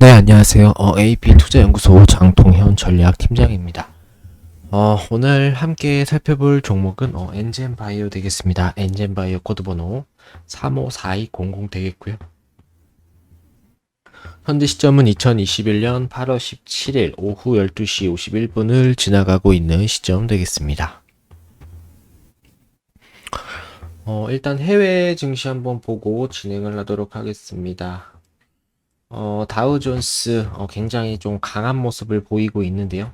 네, 안녕하세요. 어, AP 투자연구소 장통현 전략팀장입니다. 어, 오늘 함께 살펴볼 종목은 어, 엔젠바이오 되겠습니다. 엔젠바이오 코드번호 354200 되겠고요. 현재 시점은 2021년 8월 17일 오후 12시 51분을 지나가고 있는 시점 되겠습니다. 어, 일단 해외 증시 한번 보고 진행을 하도록 하겠습니다. 어, 다우존스 어, 굉장히 좀 강한 모습을 보이고 있는데요.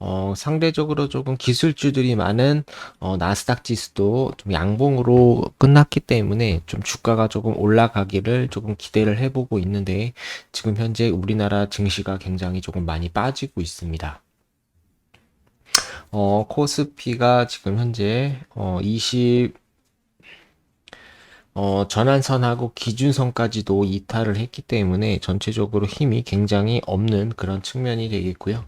어, 상대적으로 조금 기술주들이 많은 어, 나스닥 지수도 좀 양봉으로 끝났기 때문에 좀 주가가 조금 올라가기를 조금 기대를 해보고 있는데 지금 현재 우리나라 증시가 굉장히 조금 많이 빠지고 있습니다. 어, 코스피가 지금 현재 어, 20 어, 전환선하고 기준선까지도 이탈을 했기 때문에 전체적으로 힘이 굉장히 없는 그런 측면이 되겠고요.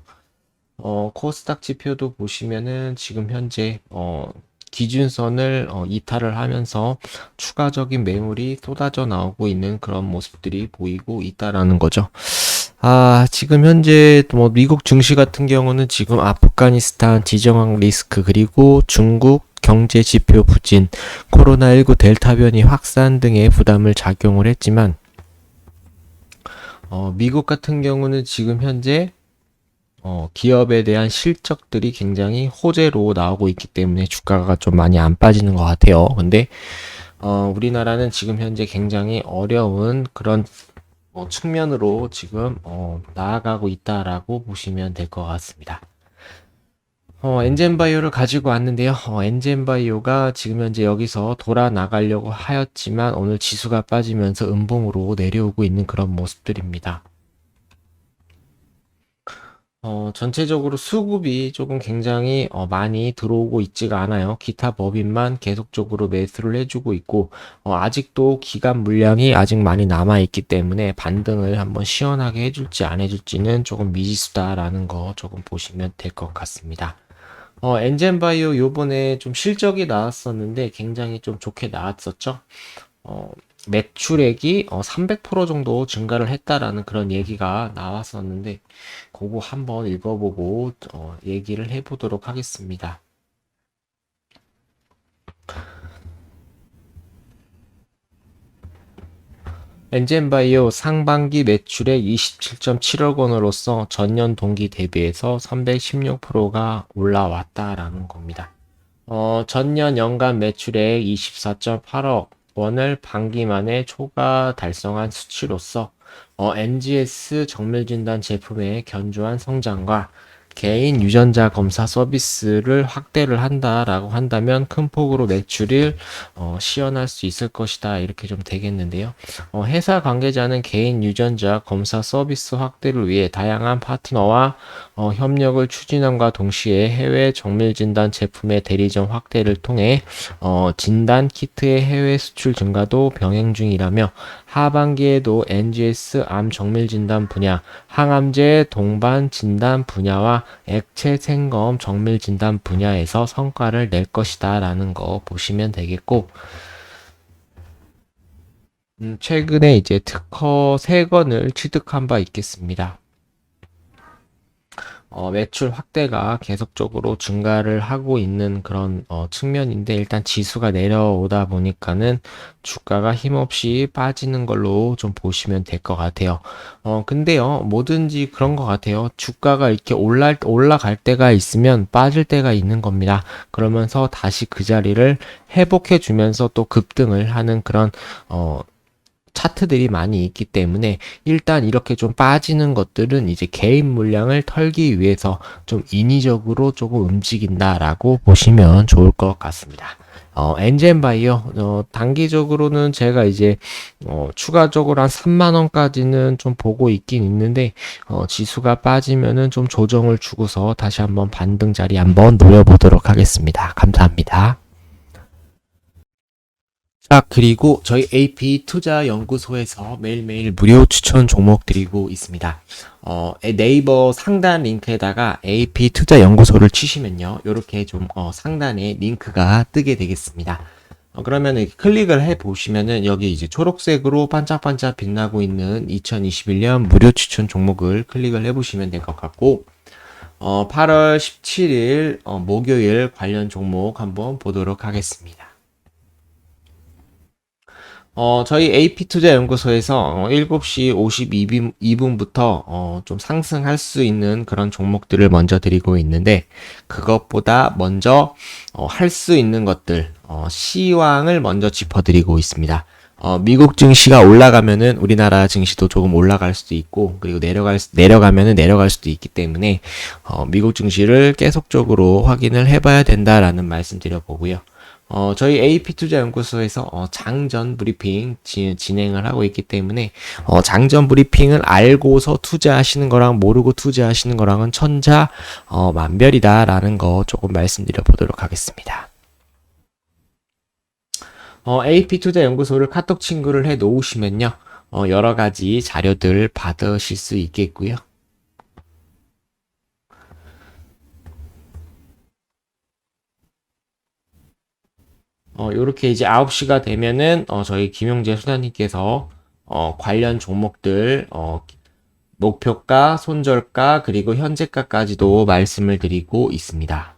어, 코스닥 지표도 보시면은 지금 현재 어, 기준선을 어, 이탈을 하면서 추가적인 매물이 쏟아져 나오고 있는 그런 모습들이 보이고 있다라는 거죠. 아, 지금 현재 뭐 미국 증시 같은 경우는 지금 아프가니스탄 지정학 리스크 그리고 중국 경제 지표 부진, 코로나19 델타 변이 확산 등의 부담을 작용을 했지만 어, 미국 같은 경우는 지금 현재 어, 기업에 대한 실적들이 굉장히 호재로 나오고 있기 때문에 주가가 좀 많이 안 빠지는 것 같아요. 근데 어, 우리나라는 지금 현재 굉장히 어려운 그런 어, 측면으로 지금 어, 나아가고 있다라고 보시면 될 것 같습니다. 어, 엔젠바이오를 가지고 왔는데요. 어, 엔젠바이오가 지금 현재 여기서 돌아 나가려고 하였지만 오늘 지수가 빠지면서 음봉으로 내려오고 있는 그런 모습들입니다. 어, 전체적으로 수급이 조금 굉장히 어, 많이 들어오고 있지가 않아요. 기타 법인만 계속적으로 매수를 해주고 있고 어, 아직도 기간 물량이 아직 많이 남아 있기 때문에 반등을 한번 시원하게 해줄지 안 해줄지는 조금 미지수다라는 거 조금 보시면 될 것 같습니다. 어, 엔젠바이오 요번에 좀 실적이 나왔었는데 굉장히 좀 좋게 나왔었죠. 어, 매출액이 어, 300% 정도 증가를 했다라는 그런 얘기가 나왔었는데 그거 한번 읽어보고 어, 얘기를 해보도록 하겠습니다. 엔젠바이오 상반기 매출액 27.7억 원으로서 전년 동기 대비해서 316%가 올라왔다라는 겁니다. 어, 전년 연간 매출액 24.8억 원을 반기 만에 초과 달성한 수치로서 어, NGS 정밀진단 제품의 견조한 성장과 개인 유전자 검사 서비스를 확대를 한다라고 한다면 큰 폭으로 매출을 어, 시연할 수 있을 것이다 이렇게 좀 되겠는데요. 어, 회사 관계자는 개인 유전자 검사 서비스 확대를 위해 다양한 파트너와 어, 협력을 추진함과 동시에 해외 정밀 진단 제품의 대리점 확대를 통해 어, 진단 키트의 해외 수출 증가도 병행 중이라며 하반기에도 NGS 암 정밀 진단 분야, 항암제 동반 진단 분야와 액체 생검 정밀 진단 분야에서 성과를 낼 것이다 라는 거 보시면 되겠고 음, 최근에 이제 특허 3건을 취득한 바 있겠습니다. 어, 매출 확대가 계속적으로 증가를 하고 있는 그런 어, 측면인데 일단 지수가 내려오다 보니까는 주가가 힘없이 빠지는 걸로 좀 보시면 될 것 같아요. 어, 근데요, 뭐든지 그런 것 같아요. 주가가 이렇게 올라, 올라갈 때가 있으면 빠질 때가 있는 겁니다. 그러면서 다시 그 자리를 회복해 주면서 또 급등을 하는 그런 어, 차트들이 많이 있기 때문에 일단 이렇게 좀 빠지는 것들은 이제 개인 물량을 털기 위해서 좀 인위적으로 조금 움직인다라고 보시면 좋을 것 같습니다. 어, 엔젠바이어, 어, 단기적으로는 제가 이제, 어, 추가적으로 한 3만 원까지는 좀 보고 있긴 있는데, 어, 지수가 빠지면은 좀 조정을 주고서 다시 한번 반등 자리 한번 노려보도록 하겠습니다. 감사합니다. 자, 그리고 저희 AP 투자 연구소에서 매일매일 무료 추천 종목 드리고 있습니다. 어, 네이버 상단 링크에다가 AP 투자 연구소를 치시면요. 이렇게 좀 어, 상단에 링크가 뜨게 되겠습니다. 어, 그러면 클릭을 해 보시면은 여기 이제 초록색으로 반짝반짝 빛나고 있는 2021년 무료 추천 종목을 클릭을 해 보시면 될 것 같고 어, 8월 17일 어, 목요일 관련 종목 한번 보도록 하겠습니다. 어, 저희 AP투자연구소에서 어, 7시 52분부터 어, 좀 상승할 수 있는 그런 종목들을 먼저 드리고 있는데 그것보다 먼저 어, 할 수 있는 것들 어, 시황을 먼저 짚어드리고 있습니다. 어, 미국 증시가 올라가면은 우리나라 증시도 조금 올라갈 수도 있고 그리고 내려갈 수- 내려가면은 내려갈 수도 있기 때문에 어, 미국 증시를 계속적으로 확인을 해봐야 된다라는 말씀 드려 보고요. 어, 저희 AP투자연구소에서 어, 장전 브리핑 지- 진행을 하고 있기 때문에 어, 장전 브리핑을 알고서 투자하시는 거랑 모르고 투자하시는 거랑은 천자 어, 만별이다라는 거 조금 말씀드려 보도록 하겠습니다. 어, AP투자연구소를 카톡 친구를 해 놓으시면요. 어, 여러 가지 자료들 받으실 수 있겠고요. 어, 요렇게 이제 9시가 되면은, 어, 저희 김용재 수사님께서, 어, 관련 종목들, 어, 목표가, 손절가, 그리고 현재가까지도 말씀을 드리고 있습니다.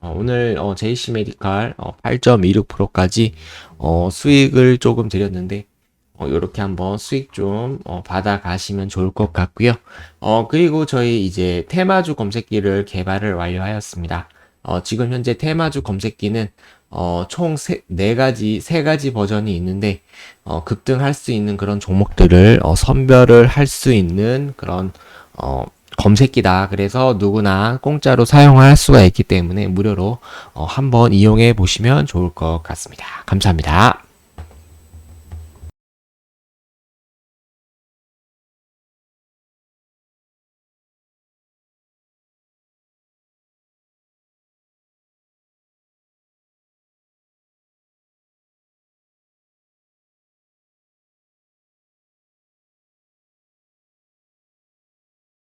어, 오늘, 어, JC 메디칼, 어, 8.26%까지, 어, 수익을 조금 드렸는데, 어, 요렇게 한번 수익 좀, 어, 받아가시면 좋을 것 같고요. 어, 그리고 저희 이제 테마주 검색기를 개발을 완료하였습니다. 어, 지금 현재 테마주 검색기는 어, 총 세, 네 가지, 세 가지 버전이 있는데, 어, 급등할 수 있는 그런 종목들을, 어, 선별을 할 수 있는 그런, 어, 검색기다. 그래서 누구나 공짜로 사용할 수가 있기 때문에 무료로, 어, 한번 이용해 보시면 좋을 것 같습니다. 감사합니다.